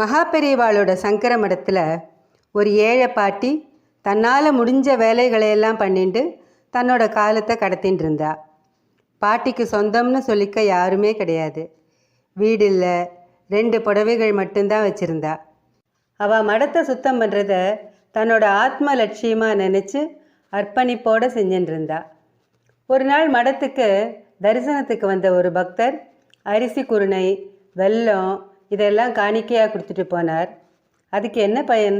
மகாபெரிவாளோட சங்கர மடத்தில் ஒரு ஏழை பாட்டி தன்னால் முடிஞ்ச வேலைகளையெல்லாம் பண்ணிட்டு தன்னோட காலத்தை கடத்தின்னு இருந்தா. பாட்டிக்கு சொந்தம்னு சொல்லிக்க யாருமே கிடையாது. வீடு இல்லை ரெண்டு புடவைகள் மட்டும்தான் வச்சுருந்தா. அவள் மடத்தை சுத்தம் பண்ணுறத தன்னோட ஆத்ம லட்சியமாக நினச்சி அர்ப்பணிப்போடு செஞ்சுட்டு இருந்தாள் ஒரு நாள் மடத்துக்கு தரிசனத்துக்கு வந்த ஒரு பக்தர் அரிசி குருணை வெல்லம் இதெல்லாம் காணிக்கையாக கொடுத்துட்டு போனார். அதுக்கு என்ன பயன்?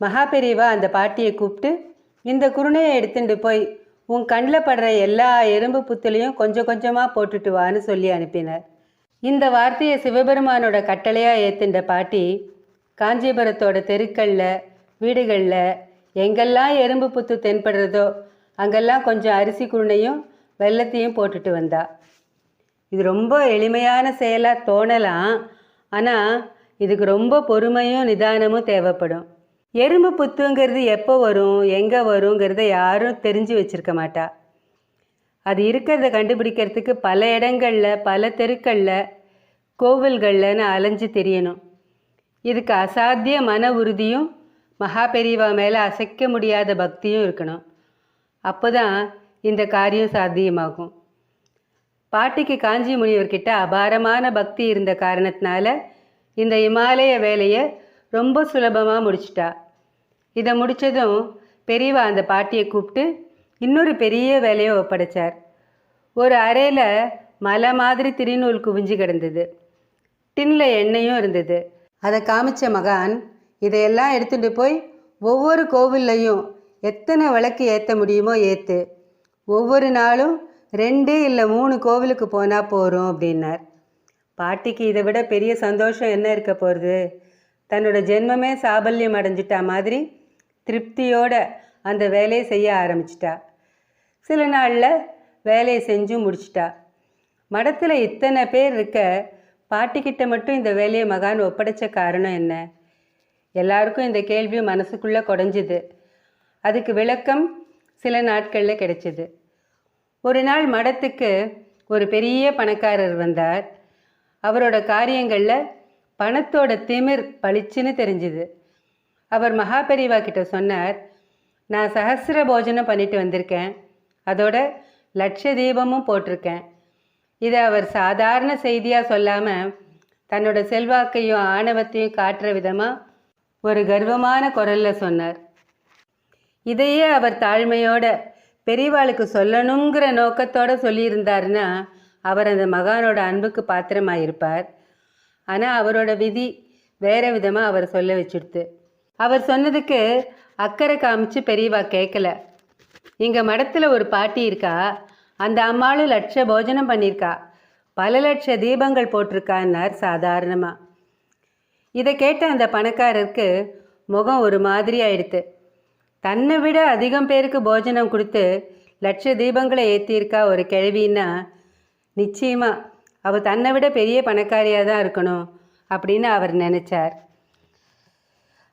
மகாபெரிவா அந்த பாட்டியை கூப்பிட்டு இந்த குருணையை எடுத்துட்டு போய் உன் கண்ணில் படுற எல்லா எறும்பு புத்துலையும் கொஞ்சம் கொஞ்சமாக போட்டுட்டு வான்னு சொல்லி அனுப்பினார். இந்த வார்த்தையை சிவபெருமானோட கட்டளையாக ஏற்றுண்ட பாட்டி காஞ்சிபுரத்தோட தெருக்களில் வீடுகளில் எங்கெல்லாம் எறும்பு புத்து தென்படுறதோ அங்கெல்லாம் கொஞ்சம் அரிசி குருணையும் வெல்லத்தையும் போட்டுட்டு வந்தா. இது ரொம்ப எளிமையான செயலாக தோணலாம். ஆனால் இதுக்கு ரொம்ப பொறுமையும் நிதானமும் தேவைப்படும். எறும்பு புத்துங்கிறது எப்போ வரும் எங்கே வருங்கிறத யாரும் தெரிஞ்சு வச்சிருக்க மாட்டா. அது இருக்கிறத கண்டுபிடிக்கிறதுக்கு பல இடங்களில் பல தெருக்களில் கோவில்கள்லன்னு அலைஞ்சு தெரியணும். இதுக்கு அசாத்திய மன உறுதியும் மகா பெரியவா மேலே அசைக்க முடியாத பக்தியும் இருக்கணும். அப்போ தான் இந்த காரியம் சாத்தியமாகும். பாட்டிக்கு காஞ்சி முனிவர்கிட்ட அபாரமான பக்தி இருந்த காரணத்தினால இந்த இமாலய வேலையை ரொம்ப சுலபமாக முடிச்சிட்டா. இதை முடித்ததும் பெரியவா அந்த பாட்டியை கூப்பிட்டு இன்னொரு பெரிய வேலையை ஒப்படைச்சார். ஒரு அறையில் மலை மாதிரி திருநூல் குவிஞ்சு கிடந்தது. டின்ல எண்ணெயும் இருந்தது. அதை காமிச்ச மகான் இதையெல்லாம் எடுத்துகிட்டு போய் ஒவ்வொரு கோவில்லையும் எத்தனை விளக்கு ஏற்ற முடியுமோ ஏற்று ஒவ்வொரு நாளும் ரெண்டு இல்லை மூணு கோவிலுக்கு போனால் போகிறோம் அப்படின்னார். பாட்டிக்கு இதை விட பெரிய சந்தோஷம் என்ன இருக்க போகிறது தன்னோட ஜென்மமே சாபல்யம் அடைஞ்சிட்டா மாதிரி திருப்தியோட அந்த வேலையை செய்ய ஆரம்பிச்சிட்டா. சில நாளில் வேலையை செஞ்சும் முடிச்சிட்டா. மடத்தில் இத்தனை பேர் இருக்க பாட்டிக்கிட்ட மட்டும் இந்த வேலையை மகான் ஒப்படைச்ச காரணம் என்ன? எல்லாருக்கும் இந்த கேள்வி மனசுக்குள்ளே குடஞ்சிது. அதுக்கு விளக்கம் சில நாட்களில் கிடைச்சிது. ஒரு நாள் மடத்துக்கு ஒரு பெரிய பணக்காரர் வந்தார். அவரோட காரியங்களில் பணத்தோட திமிர் பளிச்சுன்னு தெரிஞ்சுது. அவர் மகாபெரிவா கிட்ட சொன்னார் நான் சஹசிர போஜனம் பண்ணிட்டு வந்திருக்கேன். அதோட லட்ச தீபமும் போட்டிருக்கேன். இதை அவர் சாதாரண செய்தியாக சொல்லாமல் தன்னோட செல்வாக்கையும் ஆணவத்தையும் காட்டுற விதமாக ஒரு கர்வமான குரலில் சொன்னார். இதையே அவர் தாழ்மையோட பெரியவாளுக்கு சொல்லணுங்கிற நோக்கத்தோடு சொல்லியிருந்தாருன்னா அவர் அந்த மகானோட அன்புக்கு பாத்திரமாக இருப்பார் ஆனால் அவரோட விதி வேற விதமாக அவர் சொல்ல வச்சுடுத்து. அவர் சொன்னதுக்கு அக்கறை காமிச்சு பெரியவா கேட்கல இங்கே மடத்தில் ஒரு பாட்டி இருக்கா? அந்த அம்மாளும் லட்ச போஜனம் பண்ணியிருக்கா பல லட்ச தீபங்கள் போட்டிருக்கான்னார் சாதாரணமாக இதை கேட்ட அந்த பணக்காரருக்கு முகம் ஒரு மாதிரி ஆயிடுத்து. தன்னை விட அதிகம் பேருக்கு போஜனம் கொடுத்து லட்ச தீபங்களை ஏற்றியிருக்கா ஒரு கிழவின்னா நிச்சயமாக அவள் தன்னை விட பெரிய பணக்காரியாக தான் இருக்கணும் அப்படின்னு அவர் நினைச்சார்.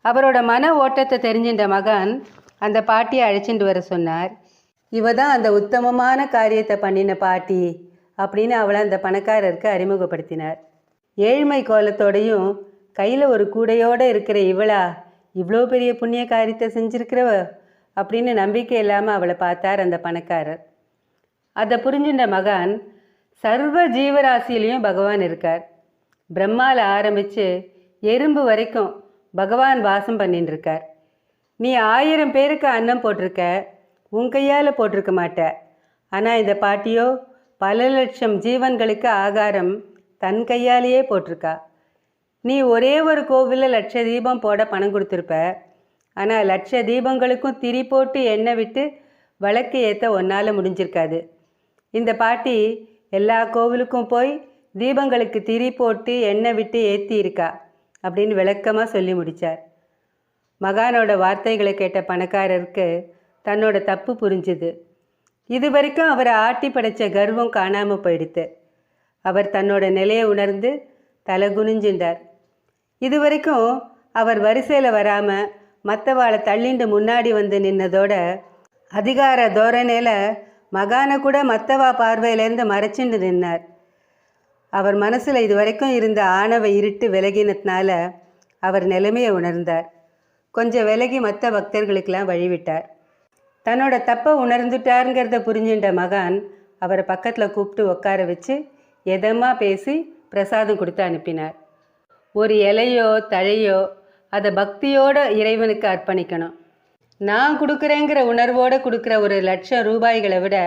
அவரோட மன ஓட்டத்தை தெரிஞ்சின்ற மகன் அந்த பாட்டியை அழைச்சிட்டு வர சொன்னார். இவ தான் அந்த உத்தமமான காரியத்தை பண்ணின பாட்டி அப்படின்னு அவளை அந்த பணக்காரருக்கு அறிமுகப்படுத்தினார். ஏழ்மை கோலத்தோடையும் கையில் ஒரு கூடையோடு இருக்கிற இவளா இவ்வளோ பெரிய புண்ணிய காரியத்தை செஞ்சுருக்கிறவ? அப்படின்னு நம்பிக்கை இல்லாமல் அவளை பார்த்தார் அந்த பணக்காரர். அதை புரிஞ்சின்ற மகான் சர்வ ஜீவராசியிலையும் பகவான் இருக்கார். பிரம்மாவில் ஆரம்பித்து எறும்பு வரைக்கும் பகவான் வாசம் பண்ணிட்டு இருக்கார் நீ ஆயிரம் பேருக்கு அன்னம் போட்டிருக்க உன் கையால் போட்டிருக்க மாட்ட. ஆனால் இந்த பாட்டியோ பல லட்சம் ஜீவன்களுக்கு ஆகாரம் தன் கையாலேயே போட்டிருக்கா. நீ ஒரே ஒரு கோவிலில் லட்ச தீபம் போட பணம் கொடுத்துருப்ப. ஆனால் லட்ச தீபங்களுக்கும் திரி போட்டு எண்ணெய் விட்டு வழக்கு ஏற்ற ஒன்னால் முடிஞ்சிருக்காது. இந்த பாட்டி எல்லா கோவிலுக்கும் போய் தீபங்களுக்கு திரி போட்டு எண்ணெய் விட்டு ஏற்றி இருக்கா அப்படின்னு விளக்கமாக சொல்லி முடித்தார் மகானோட வார்த்தைகளை கேட்ட பணக்காரருக்கு தன்னோட தப்பு புரிஞ்சுது. இது வரைக்கும் அவரை ஆட்டி படைச்ச கர்வம் காணாமல் போயிடுத்து. அவர் தன்னோட நிலையை உணர்ந்து தலை குனிஞ்சின்றார். இது வரைக்கும் அவர் வரிசையில் வராமல் மற்றவாளை தள்ளிண்டு முன்னாடி வந்து நின்னதோட அதிகார தோரணையில் மகானை கூட மற்றவா பார்வையிலேருந்து மறைச்சிட்டு நின்னார். அவர் மனசில் இதுவரைக்கும் இருந்த ஆணவ இருட்டு விலகினதுனால அவர் நிலைமையை உணர்ந்தார். கொஞ்சம் விலகி மற்ற பக்தர்களுக்கெல்லாம் வழிவிட்டார். தன்னோட தப்பை உணர்ந்துட்டாருங்கிறத புரிஞ்சின்ற மகான் அவரை பக்கத்தில் கூப்பிட்டு உட்கார வச்சு எதமாக பேசி பிரசாதம் கொடுத்து அனுப்பினார். ஒரு இலையோ தழையோ அதை பக்தியோட இறைவனுக்கு அர்ப்பணிக்கணும். நான் கொடுக்குறேங்கிற உணர்வோடு கொடுக்குற ஒரு லட்சம் ரூபாய்களை விட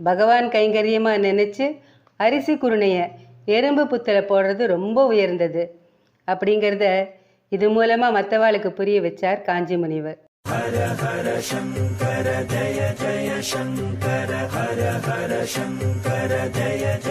பகவான் கைங்கரியமாக நினச்சி அரிசி குருணையை எறும்பு புத்தலை போடுறது ரொம்ப உயர்ந்தது. அப்படிங்கிறத இது மூலமாக மற்றவாளுக்கு புரிய வச்சார் காஞ்சி முனிவர்.